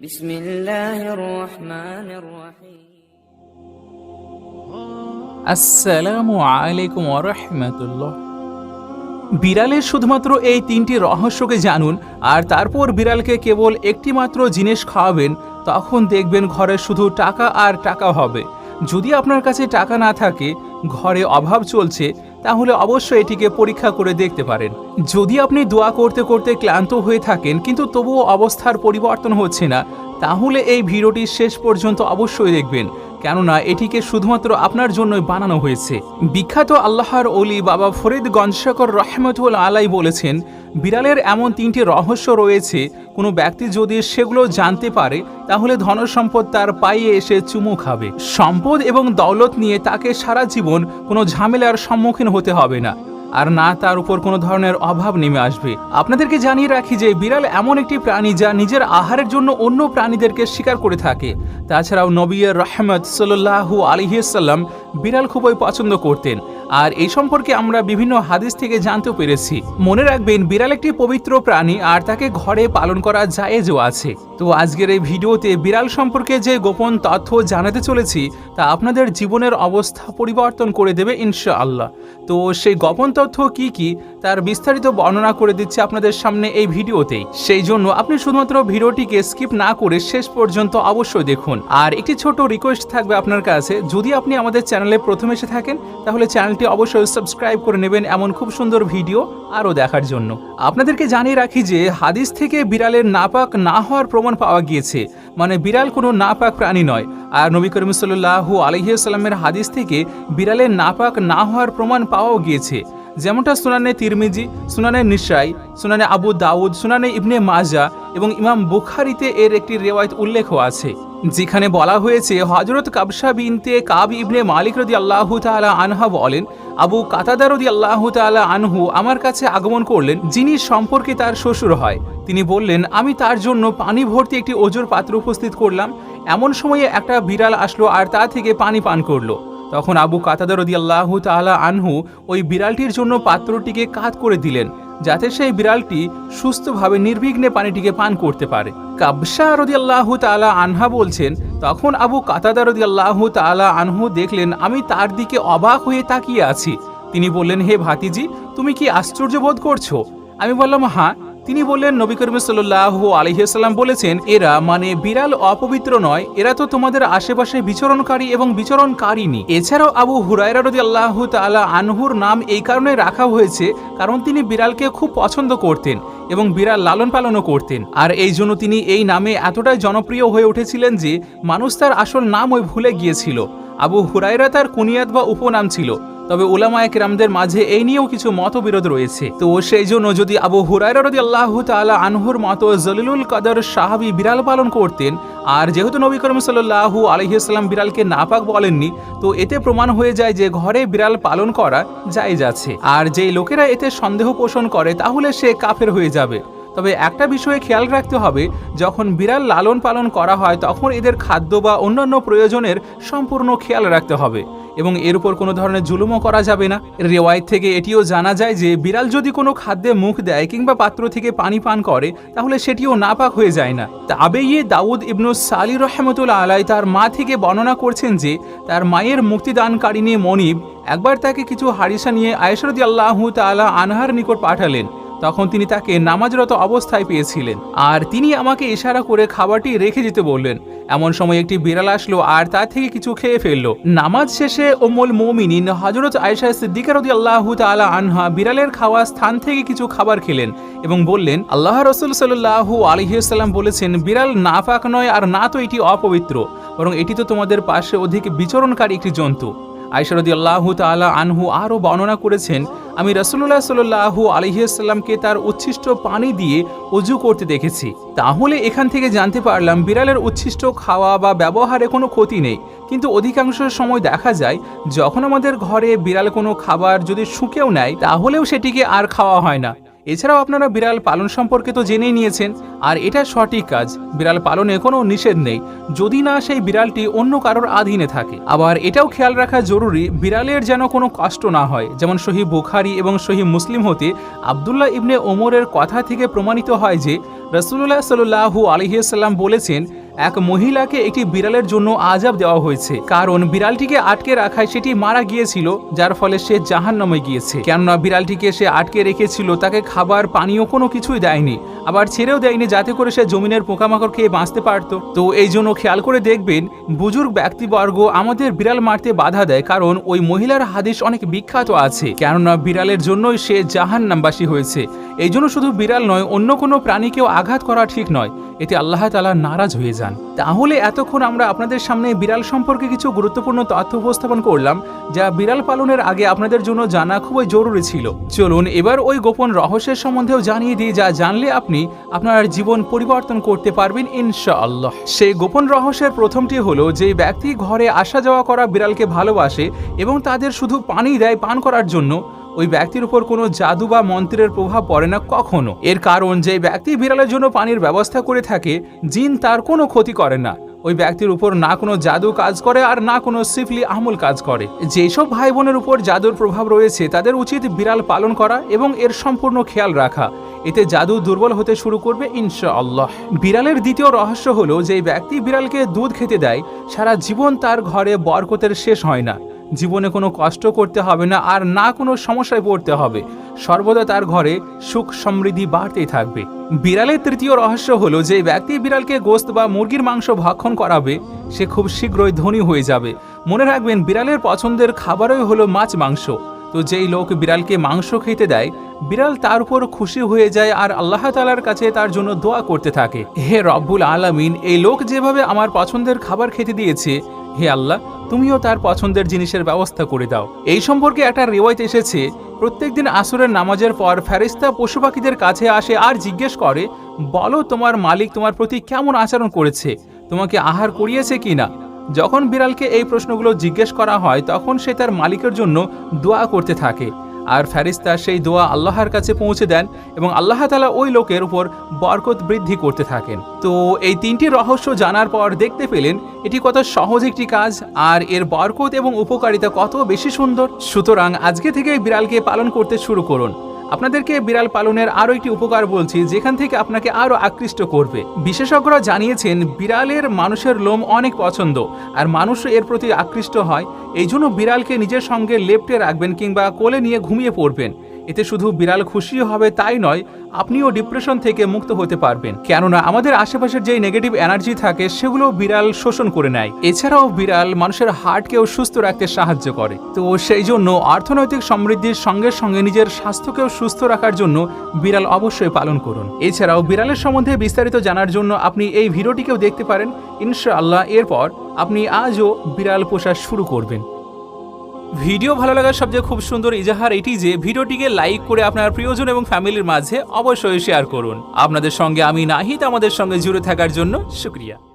بسم الله الرحمن الرحيم আসসালামু আলাইকুম রহমতুল্লাহ বিড়ালের শুধুমাত্র এই তিনটি রহস্যকে জানুন আর তারপর বিড়ালকে কেবল একটি মাত্র জিনিস খাওয়াবেন তখন দেখবেন ঘরে শুধু টাকা আর টাকা হবে যদি আপনার কাছে টাকা না থাকে ঘরে অভাব চলছে তাহলে অবশ্যই এটিকে পরীক্ষা করে দেখতে পারেন। যদি আপনি দোয়া করতে করতে ক্লান্ত হয়ে থাকেন, কিন্তু তবুও অবস্থার পরিবর্তন হচ্ছে না, তাহলে এই ভিডিওটি শেষ পর্যন্ত অবশ্যই দেখবেন। কেননা এটিকে শুধুমাত্র আপনার জন্যই বানানো হয়েছে। বিখ্যাত আল্লাহর অলি বাবা ফরিদ গঞ্জশাকর রহমতুল আলাই বলেছেন, বিড়ালের এমন তিনটি রহস্য রয়েছে, কোনো ব্যক্তি যদি সেগুলো জানতে পারে, তাহলে ধনসম্পদ তার পায়ে এসে চুমু খাবে। সম্পদ এবং দৌলত নিয়ে তাকে সারা জীবন কোনো ঝামেলার সম্মুখীন হতে হবে না। আর না তার উপর কোনো ধরনের অভাব নেমে আসবে। আপনাদেরকে জানিয়ে রাখি যে বিড়াল এমন একটি প্রাণী যা নিজের আহারের জন্য অন্য প্রাণীদেরকে শিকার করে থাকে। তাছাড়াও নবিয়া রহমত সাল্লাহু আলহিয়াল্লাম বিড়াল খুবই পছন্দ করতেন। আর এই সম্পর্কে আমরা বিভিন্ন হাদিস থেকে জানতেও পেরেছি। মনে রাখবেন, বিড়াল একটি পবিত্র প্রাণী আর তাকে ঘরে পালন করা জায়েজও আছে। তো আজকের এই ভিডিওতে বিড়াল সম্পর্কে যে গোপন তথ্য জানাতে চলেছি, তা আপনাদের জীবনের অবস্থা পরিবর্তন করে দেবে ইনশাআল্লাহ। তো সেই গোপন তথ্য কি কি, তার বিস্তারিত বর্ণনা করে দিচ্ছে আপনাদের সামনে এই ভিডিওতেই। সেই জন্য আপনি শুধুমাত্র ভিডিওটিকে স্কিপ না করে শেষ পর্যন্ত অবশ্যই দেখুন। আর একটি ছোট রিকোয়েস্ট থাকবে আপনার কাছে, যদি আপনি আমাদের চ্যানেলে প্রথম এসে থাকেন, তাহলে চ্যানেলটি অবশ্যই সাবস্ক্রাইব করে নেবেন এমন খুব সুন্দর ভিডিও আরও দেখার জন্য। আপনাদেরকে জানিয়ে রাখি যে হাদিস থেকে বিড়ালের নাপাক না হওয়ার প্রমাণ পাওয়া গিয়েছে। মানে বিড়াল কোনো নাপাক প্রাণী নয়। আর নবী করিম আলহিউসাল্লামের হাদিস থেকে বিড়ালের নাপাক না হওয়ার প্রমাণ পাওয়াও গিয়েছে। যেমনটা সুনানে তিরমিজি, সুনানে নিসাই, সুনানে আবু দাউদ, সুনানে ইবনে মাজা এবং ইমাম বুখারিতে এর একটি রেওয়ায়ত উল্লেখ আছে, যেখানে বলা হয়েছে হজরত কাবসা বিনতে কাব ইবনে মালিক রদি আল্লাহ তাআলা আনহা বলেন, আবু কাতাদা রদি আল্লাহ তাআলা আনহু আমার কাছে আগমন করলেন, যিনি সম্পর্কে তার শ্বশুর হয়। তিনি বললেন, আমি তার জন্য পানি ভর্তি একটি ওজোর পাত্র উপস্থিত করলাম। এমন সময়ে একটা বিড়াল আসলো আর তা থেকে পানি পান করল। তখন আবু কাতাদা রদি আল্লাহ তাআলা আনহু ওই বিড়ালটির জন্য পাত্রটিকে কাত করে দিলেন, যাতে সেই বিড়ালটি সুস্থভাবে নির্বিঘ্নে পানিটিকে পান করতে পারে। কাবসা রদি আল্লাহ তালা আনহা বলছেন, তখন আবু কাতাদা রদি আল্লাহ তালা আনহু দেখলেন, আমি তার দিকে অবাক হয়ে তাকিয়ে আছি। তিনি বললেন, হে ভাতিজি, তুমি কি আশ্চর্য বোধ করছ? আমি বললাম হ্যাঁ। তিনি বললেন, নবী করিম সাল্লাহ আলহিহাল্লাম বলেছেন, এরা মানে বিড়াল অপবিত্র নয়, এরা তো তোমাদের আশেপাশে বিচরণকারী এবং বিচরণকারিনী এছাড়াও আবু হুরায়রা রদি আল্লাহ তালা আনহুর নাম এই কারণে রাখা হয়েছে, কারণ তিনি বিড়ালকে খুব পছন্দ করতেন এবং বিড়াল লালন পালনও করতেন। আর এই জন্য তিনি এই নামে এতটাই জনপ্রিয় হয়ে উঠেছিলেন যে মানুষ তার আসল নাম ওই ভুলে গিয়েছিল। আবু হুরায়রা তার কুনিয়াত বা উপনাম ছিল। তবে ওলামায় কেরামদের মাঝে এই নিয়েও কিছু মতবিরোধ রয়েছে। তো সেই জন্য যদি আবু হুরায়রা রদি আল্লাহ তালা আনহুর মতো জলিলুল কাদার সাহাবি বিড়াল পালন করতেন, আর যেহেতু নবী করিম সাল্লাহু আলহিহাস্লাম বিড়ালকে নাপাক বলেননি, তো এতে প্রমাণ হয়ে যায় যে ঘরে বিড়াল পালন করা যায় যাচ্ছে আর যেই লোকেরা এতে সন্দেহ পোষণ করে, তাহলে সে কাফের হয়ে যাবে। তবে একটা বিষয়ে খেয়াল রাখতে হবে, যখন বিড়াল লালন পালন করা হয়, তখন এদের খাদ্য বা অন্যান্য প্রয়োজনের সম্পূর্ণ খেয়াল রাখতে হবে। এবং এর উপর কোনো ধরনের জুলুমও করা যাবে না। রেওয়ায়ত থেকে এটিও জানা যায় যে, বিড়াল যদি কোনো খাদ্যে মুখ দেয় কিংবা পাত্র থেকে পানি পান করে, তাহলে সেটিও নাপাক হয়ে যায় না। তবে ইয়ে দাউদ ইবনু সালি রহমতুল্লা আলাই তার মা থেকে বর্ণনা করছেন যে, তার মায়ের মুক্তিদানকারিনী মনিব একবার তাকে কিছু হারিসা নিয়ে আয়সরদি আল্লাহ তালা আনহার নিকট পাঠালেন। তখন তিনি তাকে নামাজরত অবস্থায় পেয়েছিলেন। আর তিনি আমাকে ইশারা করে খাবারটি রেখে যেতে বললেন। এমন সময় একটি বিড়াল আসলো আর তার থেকে কিছু খেয়ে ফেলল। নামাজ শেষে ওমল মমিনিন হজরত আয়সা সিদ্দিকারদি আল্লাহ তালা আনহা বিড়ালের খাওয়া স্থান থেকে কিছু খাবার খেলেন এবং বললেন, আল্লাহ রসুল সাল্লাহু আলহিউসাল্লাম বলেছেন, বিড়াল না পাক নয় আর না তো এটি অপবিত্র, বরং এটি তো তোমাদের পাশে অধিক বিচরণকারী একটি জন্তু। আইসারদি আল্লাহ তালা আনহু আরও বর্ণনা করেছেন, আমি রসুল্লাহ সাল্লাহু আলহিয়াস্লামকে তার উচ্ছিষ্ট পানি দিয়ে অজু করতে দেখেছি। তাহলে এখান থেকে জানতে পারলাম বিড়ালের উচ্ছিষ্ট খাওয়া বা ব্যবহারে কোনো ক্ষতি নেই। কিন্তু অধিকাংশ সময় দেখা যায়, যখন আমাদের ঘরে বিড়াল কোনো খাবার যদি শুকেও নেয়, তাহলেও সেটিকে আর খাওয়া হয় না। এছাড়াও আপনারা বিড়াল পালন সম্পর্কে তো জেনেই নিয়েছেন, আর এটা সঠিক কাজ। বিড়াল পালনে কোনো নিষেধ নেই। যদি না, সেই বিড়ালটি অন্য কারোর আধীনে থাকে। আবার এটাও খেয়াল রাখা জরুরি, বিড়ালের যেন কোনো কষ্ট না হয়। যেমন সহি বুখারি এবং সহি মুসলিম হতে আবদুল্লাহ ইবনে ওমরের কথা থেকে প্রমাণিত হয় যে রসুল্লাহ সাল্লাহু আলহিসাল্লাম বলেছেন এক মহিলাকে একটি বিড়ালের জন্য আজাব দেওয়া হয়েছে। কারণ বিড়ালটিকে আটকে রাখায় সেটি মারা গিয়েছিল, যার ফলে সে জাহান্নামে গিয়েছে। কেননা বিড়ালটিকে সে আটকে রেখেছিল, তাকে খাবার, পানীয় কোনো কিছুই দেয়নি। আবার ছেড়েও দেয়নি যাতে করে সে জমিনের পোকামাকড় খেয়ে বাঁচতে পারতো। তো এই জন্য খেয়াল করে দেখবেন, বুজুর্গ ব্যক্তিবর্গ আমাদের বিড়াল মারতে বাধা দেয়, কারণ ওই মহিলার হাদিস অনেক বিখ্যাত আছে। কেননা বিড়ালের জন্যই সে জাহান্নামবাসী হয়েছে। এই জন্য শুধু বিড়াল নয়, অন্য কোনো প্রাণীকেও আঘাত করা ঠিক নয়। এতে আল্লাহ তালা নারাজ হয়ে যান। তাহলে এতক্ষণ আমরা আপনাদের সামনে বিড়াল সম্পর্কে কিছু গুরুত্বপূর্ণ তথ্য উপস্থাপন করলাম, যা বিড়াল পালনের আগে আপনাদের জন্য জানা খুবই জরুরি ছিল। চলুন এবার ওই গোপন রহস্যের সম্বন্ধেও জানিয়ে দিই, যা জানলে আপনি আপনার জীবন পরিবর্তন করতে পারবেন ইনশাআল্লাহ। সেই গোপন রহস্যের প্রথমটি হলো যে ব্যক্তি ঘরে আসা যাওয়া করা বিড়ালকে ভালোবাসে এবং তাদের শুধু পানি দেয় পান করার জন্য ওই ব্যক্তির উপর কোনো জাদু বা মন্ত্রের প্রভাব পড়ে না কখনো। এর কারণ যে ব্যক্তি বিড়ালের জন্য পানির ব্যবস্থা করে থাকে, জিন তার কোনো ক্ষতি করে না। ওই ব্যক্তির উপর না কোনো জাদু কাজ করে আর না কোনো সিফলি আমল কাজ করে। যেসব ভাই বোনের উপর জাদুর প্রভাব রয়েছে, তাদের উচিত বিড়াল পালন করা এবং এর সম্পূর্ণ খেয়াল রাখা। এতে জাদু দুর্বল হতে শুরু করবে ইনশাআল্লাহ। বিড়ালের দ্বিতীয় রহস্য হলো যে ব্যক্তি বিড়ালকে দুধ খেতে দেয়, সারা জীবন তার ঘরে বরকতের শেষ হয় না। জীবনে কোনো কষ্ট করতে হবে না আর না কোনো সমস্যায় পড়তে হবে। সর্বদা তার ঘরে সুখ সমৃদ্ধি বাড়তেই থাকবে। বিড়ালের তৃতীয় রহস্য হলো যে ব্যক্তি বিড়ালকে গোস্ত বা মুরগির মাংস ভক্ষণ করাবে, সে খুব শীঘ্রই ধনী হয়ে যাবে। মনে রাখবেন, বিড়ালের পছন্দের খাবারই হলো মাছ মাংস। তো যেই লোক বিড়ালকে মাংস খেতে দেয়, বিড়াল তার উপর খুশি হয়ে যায় আর আল্লাহ তালার কাছে তার জন্য দোয়া করতে থাকে। হে রব্বুল আলামিন, এই লোক যেভাবে আমার পছন্দের খাবার খেতে দিয়েছে হে আল্লাহ, তুমিও তার পছন্দের জিনিসের ব্যবস্থা করে দাও। এই সম্পর্কে একটা রেওয়ায়ত এসেছে প্রত্যেক দিন আসরের নামাজের পর ফেরিস্তা পশু পাখিদের কাছে আসে আর জিজ্ঞেস করে, বলো তোমার মালিক তোমার প্রতি কেমন আচরণ করেছে? তোমাকে আহার করিয়েছে কি না? যখন বিড়ালকে এই প্রশ্নগুলো জিজ্ঞেস করা হয়, তখন সে তার মালিকের জন্য দোয়া করতে থাকে। আর ফেরিস্তা সেই দোয়া আল্লাহর কাছে পৌঁছে দেন এবং আল্লাহ তালা ওই লোকের উপর বরকত বৃদ্ধি করতে থাকেন। তো এই তিনটি রহস্য জানার পর দেখতে পেলেন এটি কত সহজ একটি কাজ আর এর বরকত এবং উপকারিতা কত বেশি সুন্দর। সুতরাং আজকে থেকে বিড়ালকে পালন করতে শুরু করুন। আপনাদেরকে বিড়াল পালনের আরও একটি উপকার বলছি, যেখান থেকে আপনাকে আরও আকৃষ্ট করবে। বিশেষজ্ঞরা জানিয়েছেন, বিড়ালের মানুষের লোম অনেক পছন্দ, আর মানুষ এর প্রতি আকৃষ্ট হয়। এই জন্য বিড়ালকে নিজের সঙ্গে লেপটে রাখবেন কিংবা কোলে নিয়ে ঘুমিয়ে পড়বেন। এতে শুধু বিড়াল খুশি হবে তাই নয়, আপনিও ডিপ্রেশন থেকে মুক্ত হতে পারবেন। কেননা, আমাদের আশেপাশের যেই নেগেটিভ এনার্জি থাকে, সেগুলো বিড়াল শোষণ করে নেয়। এছাড়াও বিড়াল মানুষের হার্টকেও সুস্থ রাখতে সাহায্য করে। তো সেই জন্য অর্থনৈতিক সমৃদ্ধির সঙ্গে সঙ্গে নিজের স্বাস্থ্যকেও সুস্থ রাখার জন্য বিড়াল অবশ্যই পালন করুন। এছাড়াও বিড়ালের সম্বন্ধে বিস্তারিত জানার জন্য আপনি এই ভিডিওটিকেও দেখতে পারেন। ইনশাআল্লাহ, এরপর আপনি আজও বিড়াল পোষা শুরু করবেন। ভিডিও ভালো লাগার সবচেয়ে খুব সুন্দর ইজাহার এটি যে ভিডিওটিকে লাইক করে আপনার প্রিয়জন এবং ফ্যামিলির মাঝে অবশ্যই শেয়ার করুন। আপনাদের সঙ্গে আমি নাহিদ, আমাদের সঙ্গে জুড়ে থাকার জন্য শুক্রিয়া।